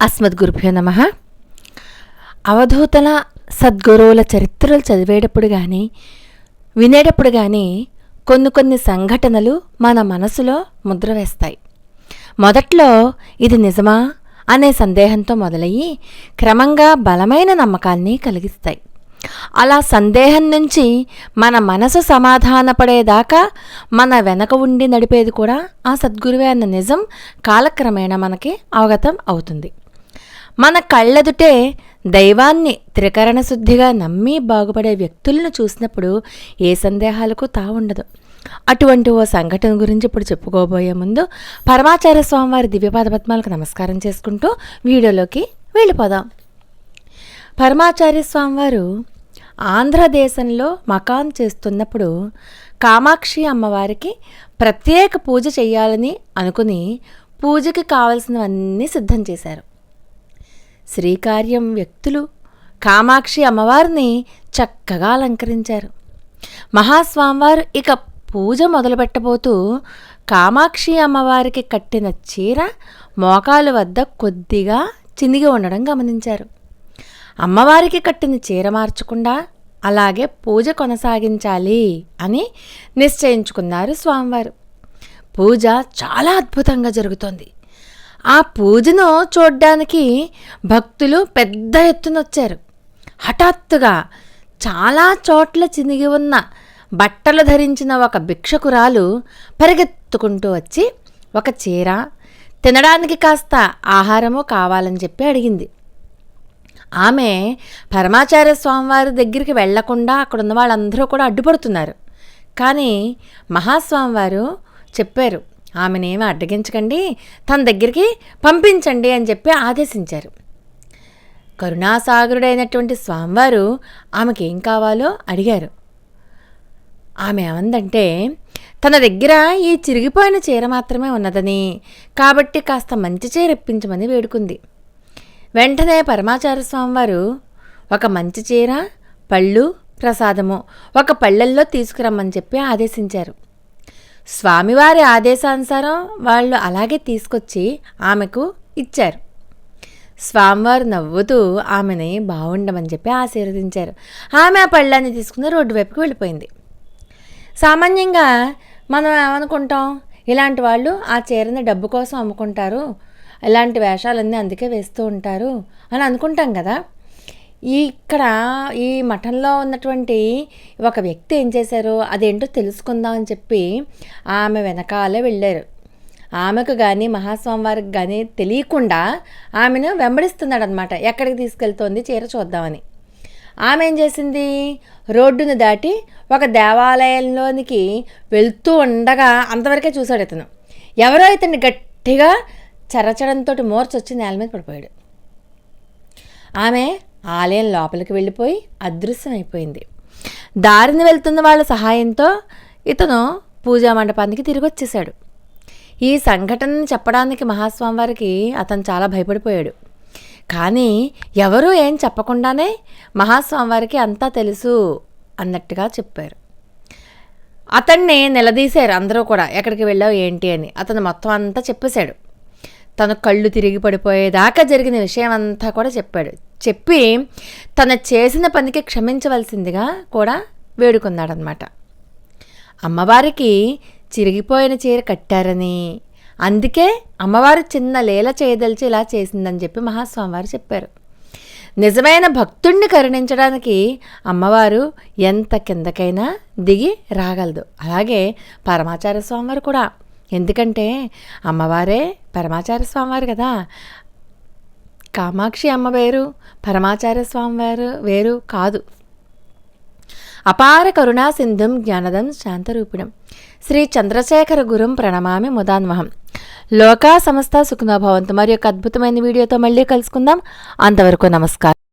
అస్మద్గురుభ్యో నమ. అవధూతల సద్గురువుల చరిత్రలు చదివేటప్పుడు కానీ వినేటప్పుడు కానీ కొన్ని కొన్ని సంఘటనలు మన మనసులో ముద్ర వేస్తాయి. మొదట్లో ఇది నిజమా అనే సందేహంతో మొదలయ్యి క్రమంగా బలమైన నమ్మకాన్ని కలిగిస్తాయి. అలా సందేహం నుంచి మన మనసు సమాధానపడేదాకా మన వెనక ఉండి నడిపేది కూడా ఆ సద్గురువే అన్న నిజం కాలక్రమేణా మనకి అవగతం అవుతుంది. మన కళ్ళెదుటే దైవాన్ని త్రికరణ శుద్ధిగా నమ్మి బాగుపడే వ్యక్తులను చూసినప్పుడు ఏ సందేహాలకు తావుండదు. అటువంటి ఓ సంఘటన గురించి ఇప్పుడు చెప్పుకోబోయే ముందు పరమాచార్య స్వామివారి దివ్యపాద పద్మాలకు నమస్కారం చేసుకుంటూ వీడియోలోకి వెళ్ళిపోదాం. పరమాచార్య స్వామివారు ఆంధ్రదేశంలో మకాన్ చేస్తున్నప్పుడు కామాక్షి అమ్మవారికి ప్రత్యేక పూజ చేయాలని అనుకుని పూజకి కావలసినవన్నీ సిద్ధం చేశారు. శ్రీకార్యం వ్యక్తులు కామాక్షి అమ్మవారిని చక్కగా అలంకరించారు. మహాస్వామివారు ఇక పూజ మొదలుపెట్టబోతూ కామాక్షి అమ్మవారికి కట్టిన చీర మోకాలు వద్ద కొద్దిగా చినిగి ఉండడం గమనించారు. అమ్మవారికి కట్టిన చీర మార్చకుండా అలాగే పూజ కొనసాగించాలి అని నిశ్చయించుకున్నారు స్వామివారు. పూజ చాలా అద్భుతంగా జరుగుతోంది. ఆ పూజను చూడ్డానికి భక్తులు పెద్ద ఎత్తున వచ్చారు. హఠాత్తుగా చాలా చోట్ల చినిగి ఉన్న బట్టలు ధరించిన ఒక భిక్షకురాలు పరిగెత్తుకుంటూ వచ్చి ఒక చీర తినడానికి కాస్త ఆహారము కావాలని చెప్పి అడిగింది. ఆమె పరమాచార్య స్వామివారి దగ్గరికి వెళ్ళకుండా అక్కడ ఉన్న వాళ్ళందరూ కూడా అడ్డుపడుతున్నారు. కానీ మహాస్వామివారు చెప్పారు ఆమెనేమి అడ్డగించకండి తన దగ్గరికి పంపించండి అని చెప్పి ఆదేశించారు. కరుణాసాగరుడైనటువంటి స్వామివారు ఆమెకి ఏం కావాలో అడిగారు. ఆమె ఏమందంటే తన దగ్గర ఈ చిరిగిపోయిన చీర మాత్రమే ఉన్నదని కాబట్టి కాస్త మంచి చీర ఇప్పించమని వేడుకుంది. వెంటనే పరమాచార్య స్వామివారు ఒక మంచి చీర పళ్ళు ప్రసాదము ఒక పళ్ళల్లో తీసుకురమ్మని చెప్పి ఆదేశించారు. స్వామివారి ఆదేశానుసారం వాళ్ళు అలాగే తీసుకొచ్చి ఆమెకు ఇచ్చారు. స్వామివారు నవ్వుతూ ఆమెని బాగుండమని చెప్పి ఆశీర్వదించారు. ఆమె ఆ పళ్ళాన్ని తీసుకుని రోడ్డు వైపుకి వెళ్ళిపోయింది. సామాన్యంగా మనం ఏమనుకుంటాం? ఇలాంటి వాళ్ళు ఆ చీరని డబ్బు కోసం అమ్ముకుంటారు. ఇలాంటి వేషాలన్నీ అందుకే వేస్తూ ఉంటారు అని అనుకుంటాం కదా. ఈ ఇక్కడ ఈ మఠంలో ఉన్నటువంటి ఒక వ్యక్తి ఏం చేశారో? అదేంటో తెలుసుకుందాం అని చెప్పి ఆమె వెనకాలే వెళ్ళారు. ఆమెకు కానీ మహాస్వామి వారికి కానీ తెలియకుండా ఆమెను వెంబడిస్తున్నాడు అనమాట ఎక్కడికి తీసుకెళ్తోంది? చీర చూద్దామని. ఆమె ఏం చేసింది? రోడ్డును దాటి ఒక దేవాలయంలోనికి వెళ్తూ ఉండగా అంతవరకే చూశాడు ఇతను. ఎవరో ఇతన్ని గట్టిగా చరచడంతో మోర్చొచ్చి నేల మీద పడిపోయాడు. ఆమె ఆలయం లోపలికి వెళ్ళిపోయి అదృశ్యమైపోయింది దారిని వెళ్తున్న వాళ్ళ సహాయంతో ఇతను పూజా మండపానికి తిరిగి వచ్చేశాడు. ఈ సంఘటనని చెప్పడానికి మహాస్వామివారికి అతను చాలా భయపడిపోయాడు. కానీ ఎవరూ ఏం చెప్పకుండానే మహాస్వామివారికి అంతా తెలుసు అన్నట్టుగా చెప్పారు. అతన్ని నిలదీశారు అందరూ కూడా ఎక్కడికి వెళ్ళావు ఏంటి అని. అతను మొత్తం అంతా చెప్పేశాడు. తన కళ్ళు తిరిగి పడిపోయేదాకా జరిగిన విషయం అంతా కూడా చెప్పాడు. చెప్పి తన చేసిన పనికి క్షమించవలసిందిగా కూడా వేడుకున్నాడనమాట అమ్మవారికి చిరిగిపోయిన చీర కట్టారని. అందుకే అమ్మవారు చిన్న లీల చేయదలిచి ఇలా చేసిందని చెప్పి మహాస్వామివారు చెప్పారు. నిజమైన భక్తుణ్ణి కరుణించడానికి అమ్మవారు ఎంత కిందకైనా దిగి రాగలదు. అలాగే పరమాచార్య స్వామివారు కూడా. ఎందుకంటే అమ్మవారే పరమాచార్య స్వామివారు కదా. కామాక్షి అమ్మ వేరు పరమాచార్య స్వామివారు వేరు కాదు. అపార కరుణా సింధుం జ్ఞానదం శాంతరూపిణం. శ్రీ చంద్రశేఖర గురుం ప్రణమామి ముదాన్వహం. లోకా సమస్త సుఖనోభవంతు మరి యొక్క అద్భుతమైన వీడియోతో మళ్ళీ కలుసుకుందాం. అంతవరకు నమస్కారం.